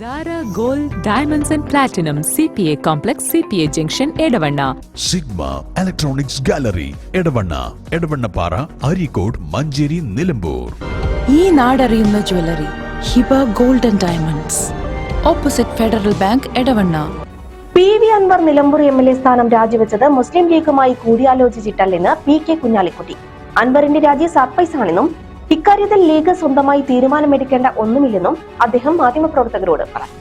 Zara Gold Diamonds and Platinum CPA Complex CPA junction Edavanna sigma electronics gallery Edavanna Edavannappara Areekode Manjeri Nilambur ഈ നാടറിയുന്ന jewellery Hiba gold and diamonds opposite federal bank Edavanna P V Anvar Nilambur M L A സ്ഥാനം രാജിവെച്ചത് മുസ്ലിം ലീഗുമായി കൂടിയാലോചിച്ചിട്ടല്ലെന്ന് P K Kunhalikutty. അൻവറിന്റെ രാജി surprise ആണെന്നും ഇക്കാര്യത്തിൽ league സ്വന്തമായി തീരുമാനമെടുക്കേണ്ട ഒന്നുമില്ലെന്നും അദ്ദേഹം മാധ്യമപ്രവർത്തകരോട് പറഞ്ഞു.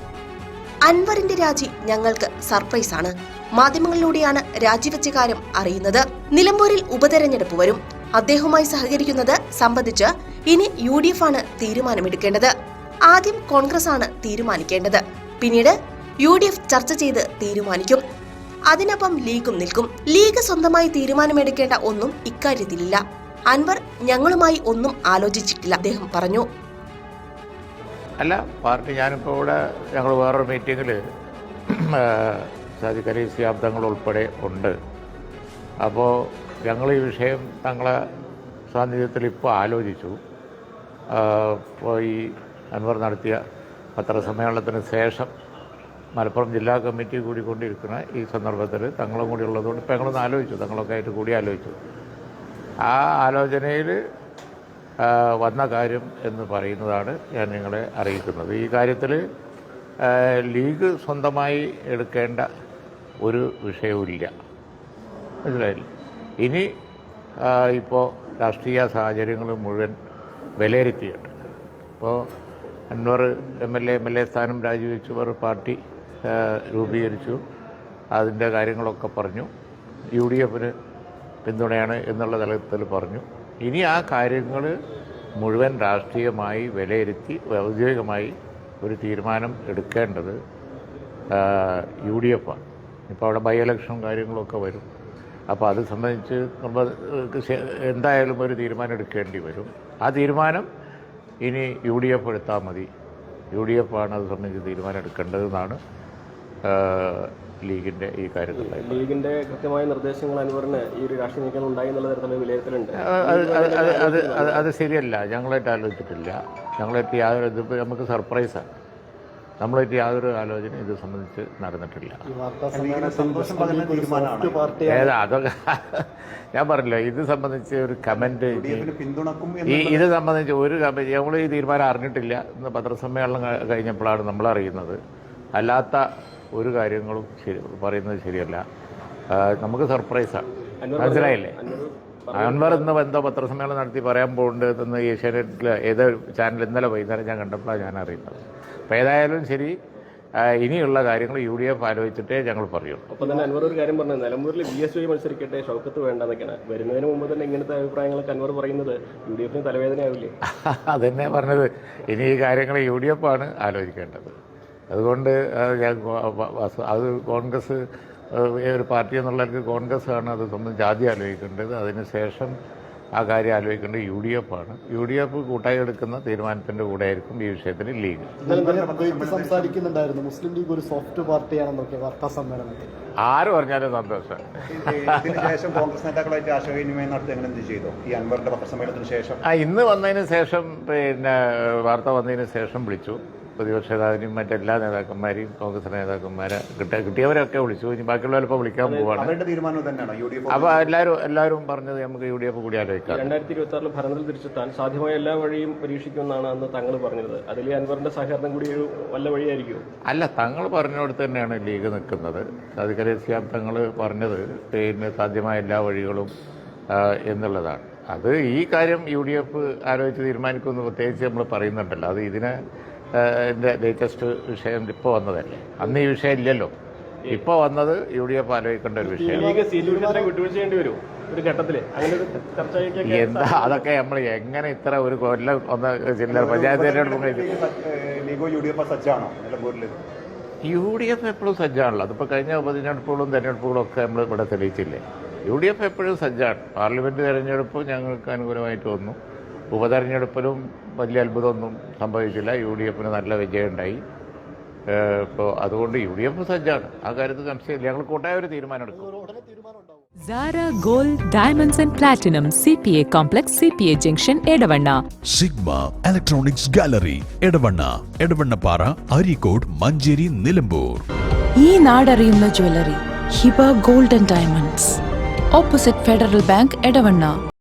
അൻവറിന്റെ രാജി ഞങ്ങൾക്ക് സർപ്രൈസ് ആണ്. മാധ്യമങ്ങളിലൂടെയാണ് രാജിവെച്ച കാര്യം അറിയുന്നത്. നിലമ്പൂരിൽ ഉപതെരഞ്ഞെടുപ്പ് വരും. അദ്ദേഹവുമായി സഹകരിക്കുന്നത് സംബന്ധിച്ച് ഇനി യു ഡി എഫ് ആണ് തീരുമാനമെടുക്കേണ്ടത്. ആദ്യം കോൺഗ്രസ് ആണ് തീരുമാനിക്കേണ്ടത്. പിന്നീട് യു ഡി എഫ് ചർച്ച ചെയ്ത് തീരുമാനിക്കും. അതിനൊപ്പം ലീഗും നിൽക്കും. ലീഗ് സ്വന്തമായി തീരുമാനമെടുക്കേണ്ട ഒന്നും ഇക്കാര്യത്തിലില്ല. അൻവർ ഞങ്ങളുമായി ഒന്നും ആലോചിച്ചിട്ടില്ല. അദ്ദേഹം പറഞ്ഞു അല്ല പാർട്ടി ഞാനിപ്പോൾ ഇവിടെ ഞങ്ങൾ വേറൊരു മീറ്റിങ്ങിൽ അലി സിയാബ് ഉൾപ്പെടെ ഉണ്ട്. അപ്പോൾ ഞങ്ങൾ ഈ വിഷയം തങ്ങളെ സാന്നിധ്യത്തിൽ ഇപ്പോൾ ആലോചിച്ചു. ഇപ്പോൾ ഈ അൻവർ നടത്തിയ പത്രസമ്മേളനത്തിന് ശേഷം മലപ്പുറം ജില്ലാ കമ്മിറ്റി കൂടിക്കൊണ്ടിരിക്കുന്ന ഈ സന്ദർഭത്തിൽ തങ്ങളും കൂടി ഉള്ളതുകൊണ്ട് ഇപ്പോൾ ഞങ്ങളൊന്ന് ആലോചിച്ചു. തങ്ങളൊക്കെ ആയിട്ട് കൂടി ആലോചിച്ചു. ആ ആലോചനയിൽ വന്ന കാര്യം എന്ന് പറയുന്നതാണ് ഞാൻ നിങ്ങളെ അറിയിക്കുന്നത്. ഈ കാര്യത്തിൽ ലീഗ് സ്വന്തമായി എടുക്കേണ്ട ഒരു വിഷയവുമില്ല. മനസ്സിലായില്ല? ഇനി ഇപ്പോൾ രാഷ്ട്രീയ സാഹചര്യങ്ങൾ മുഴുവൻ വിലയിരുത്തിയിട്ടുണ്ട്. ഇപ്പോൾ Anvar M L A M L A സ്ഥാനം രാജിവെച്ചു പാർട്ടി രൂപീകരിച്ചു അതിന്റെ കാര്യങ്ങളൊക്കെ പറഞ്ഞു. യു ഡി എഫിന് പിന്തുണയാണ് എന്നുള്ള തലത്തിൽ പറഞ്ഞു. ഇനി ആ കാര്യങ്ങൾ മുഴുവൻ രാഷ്ട്രീയമായി വിലയിരുത്തി ഔദ്യോഗികമായി ഒരു തീരുമാനം എടുക്കേണ്ടത് യു ഡി എഫ് ആണ് ഇപ്പോൾ അവിടെ ബൈ ഇലക്ഷൻ കാര്യങ്ങളൊക്കെ വരും. അപ്പോൾ അത് സംബന്ധിച്ച് നമ്മൾ എന്തായാലും ഒരു തീരുമാനം എടുക്കേണ്ടി വരും. ആ തീരുമാനം ഇനി യു ഡി എഫ് എടുത്താൽ മതി. യു ഡി എഫ് ആണ് അത് സംബന്ധിച്ച് തീരുമാനം എടുക്കേണ്ടതെന്നാണ് ആ, ലീഗിന്റെ ഈ കാര്യത്തിൽ ലീഗിന്റെ കൃത്യമായ നിർദ്ദേശങ്ങൾ അനുവർന്ന് ഈ ഒരു രാഷ്ട്രീയ നീക്കം ഉണ്ടായി എന്നുള്ള തരത്തിലുള്ള വിലയിരുത്തലുണ്ട്. അത് അത് ശരിയല്ല. ഞങ്ങളായിട്ട് ആലോചിച്ചിട്ടില്ല. ഞങ്ങളായിട്ട് യാതൊരു ഇതിപ്പോൾ നമുക്ക് സർപ്രൈസാണ് നമ്മളായിട്ട് യാതൊരു ആലോചന ഇത് സംബന്ധിച്ച് നടന്നിട്ടില്ല. ഏതാ അതൊക്കെ ഞാൻ പറഞ്ഞില്ല ഇത് സംബന്ധിച്ച് ഒരു കമന്റ് ഈ ഇത് സംബന്ധിച്ച് ഒരു കമന്റ് നമ്മൾ ഈ തീരുമാനം അറിഞ്ഞിട്ടില്ല. ഇന്ന് പത്രസമ്മേളനം കഴിഞ്ഞപ്പോഴാണ് നമ്മൾ അറിയുന്നത് അല്ലാത്ത ഒരു കാര്യങ്ങളും ശരി പറയുന്നത് ശരിയല്ല. നമുക്ക് സർപ്രൈസാണ് മനസ്സിലായില്ലേ? അൻവർ ഇന്ന് എന്തോ പത്രസമ്മേളനം നടത്തി പറയാൻ പോകുന്നുണ്ട് എന്ന് ഏഷ്യാനെറ്റിൽ ഏത് ചാനൽ ഇന്നലെ വൈകുന്നേരം ഞാൻ കണ്ടപ്പോഴാണ് ഞാൻ അറിയുന്നത്. അപ്പോൾ ഏതായാലും ശരി ഇനിയുള്ള കാര്യങ്ങൾ യു ഡി എഫ് ആലോചിച്ചിട്ടേ ഞങ്ങൾ പറയുള്ളൂ അപ്പം തന്നെ അൻവർ ഒരു കാര്യം പറഞ്ഞത് നിലമ്പൂരിൽ ബി എസ് വൈ മത്സരിക്കട്ടെ ഷൗക്കത്ത് വേണ്ടെന്നൊക്കെയാണ്. വരുന്നതിന് മുമ്പ് തന്നെ ഇങ്ങനത്തെ അഭിപ്രായങ്ങളൊക്കെ അൻവർ പറയുന്നത് യു ഡി എഫിന് തലവേദനയാവില്ലേ? അതെന്നെ പറഞ്ഞത്. ഇനി ഈ കാര്യങ്ങൾ യു ഡി എഫ് ആണ് ആലോചിക്കേണ്ടത്. അതുകൊണ്ട് അത് കോൺഗ്രസ് ഒരു പാർട്ടി എന്നുള്ളവർക്ക് കോൺഗ്രസ് ആണ് അത് സ്വന്തം ജാതി ആലോചിക്കേണ്ടത്. അതിനുശേഷം ആ കാര്യം ആലോചിക്കേണ്ടത് യു ഡി എഫ് ആണ്. യു ഡി എഫ് കൂട്ടായി എടുക്കുന്ന തീരുമാനത്തിന്റെ കൂടെ ആയിരിക്കും ഈ വിഷയത്തിൽ ലീഗ്. ഇന്നലെ സംസാരിക്കുന്നുണ്ടായിരുന്നു. മുസ്ലിം ലീഗ് ഒരു സോഫ്റ്റ് പാർട്ടിയാണെന്നൊക്കെ വാർത്താ സമ്മേളനത്തിൽ. ആര് പറഞ്ഞാലും സന്തോഷം. ഇതിനുശേഷം കോൺഗ്രസ് നേതാക്കളായിട്ട് ആശയവിനിമയം നടത്തി അങ്ങനെ എന്ത് ചെയ്തു? ഈ അൻവറിന്റെ പത്രസമ്മേളനത്തിന് ശേഷം? ആ ഇന്ന് വന്നതിന് ശേഷം പിന്നെ വാർത്ത വന്നതിന് ശേഷം വിളിച്ചു. പ്രതിപക്ഷ നേതാവിനും മറ്റെല്ലാ നേതാക്കന്മാരെയും കോൺഗ്രസ് നേതാക്കന്മാരെ കിട്ട കിട്ടിയവരൊക്കെ വിളിച്ചു. ഇനി ബാക്കിയുള്ളവരിപ്പോൾ വിളിക്കാൻ പോവാണ്. അപ്പോൾ എല്ലാവരും എല്ലാവരും പറഞ്ഞത് നമുക്ക് യു ഡി എഫ് കൂടി ആലോചിക്കാം. രണ്ടായിരത്തി ഇരുപത്തി ആറിൽ ഭരണത്തിൽ തിരിച്ചെത്താൻ സാധ്യമായ എല്ലാ വഴിയും പരീക്ഷിക്കുമെന്നാണ് അന്ന് തങ്ങൾ പറഞ്ഞത്. അതിൽ അൻവറിന്റെ സഹകരണം കൂടി ഒരു വല്ല വഴിയായിരിക്കും അല്ല തങ്ങൾ പറഞ്ഞിടത്ത് തന്നെയാണ് ലീഗ് നിൽക്കുന്നത്. സാധിക്കലി സിയാബ് തങ്ങൾ പറഞ്ഞത് പിന്നെ സാധ്യമായ എല്ലാ വഴികളും എന്നുള്ളതാണ്. അത് ഈ കാര്യം യു ഡി എഫ് ആലോചിച്ച് തീരുമാനിക്കുമെന്ന് പ്രത്യേകിച്ച് നമ്മൾ പറയുന്നുണ്ടല്ലോ. അത് ഇതിന് എന്റെ ലേറ്റസ്റ്റ് വിഷയം ഇപ്പോൾ വന്നതല്ലേ അന്ന് ഈ വിഷയം ഇല്ലല്ലോ. ഇപ്പോൾ വന്നത് യു ഡി എഫ് ആലോചിക്കേണ്ട ഒരു വിഷയം ഒരു ഘട്ടത്തിൽ. എന്താ അതൊക്കെ നമ്മൾ എങ്ങനെ ഇത്ര ഒരു കൊല്ലം ഒന്ന് ജില്ലാ പഞ്ചായത്ത് തിരഞ്ഞെടുപ്പ് D F U D F എപ്പോഴും സജ്ജാണല്ലോ. അതിപ്പോൾ കഴിഞ്ഞ ഉപതെരഞ്ഞെടുപ്പുകളും തെരഞ്ഞെടുപ്പുകളും ഒക്കെ നമ്മൾ ഇവിടെ തെളിയിച്ചില്ലേ. യു ഡി എഫ് എപ്പോഴും സജ്ജാണ്. പാർലമെന്റ് തെരഞ്ഞെടുപ്പ് ഞങ്ങൾക്ക് അനുകൂലമായിട്ട് വന്നു. ഉപതെരഞ്ഞെടുപ്പിലും വലിയ അത്ഭുതമൊന്നും സംഭവിച്ചില്ല. യു ഡി എഫിന് നല്ല വിജയമുണ്ടായി. ഇപ്പോൾ അതുകൊണ്ട് യു ഡി എഫ് സജ്ജാണ്. ആ കാര്യത്തിൽ സംശയമില്ല. ഞങ്ങൾ കൂട്ടായ ഒരു തീരുമാനം എടുക്കും. ഉടനെ തീരുമാനം ഉണ്ടാവും Sara gold diamonds and platinum C P A complex C P A junction Edavanna Sigma electronics gallery Edavanna Edavannappara Areekode Manjeri Nilambur ഈ നാടറിയുന്ന jewellery Hiba golden diamonds opposite Federal Bank Edavanna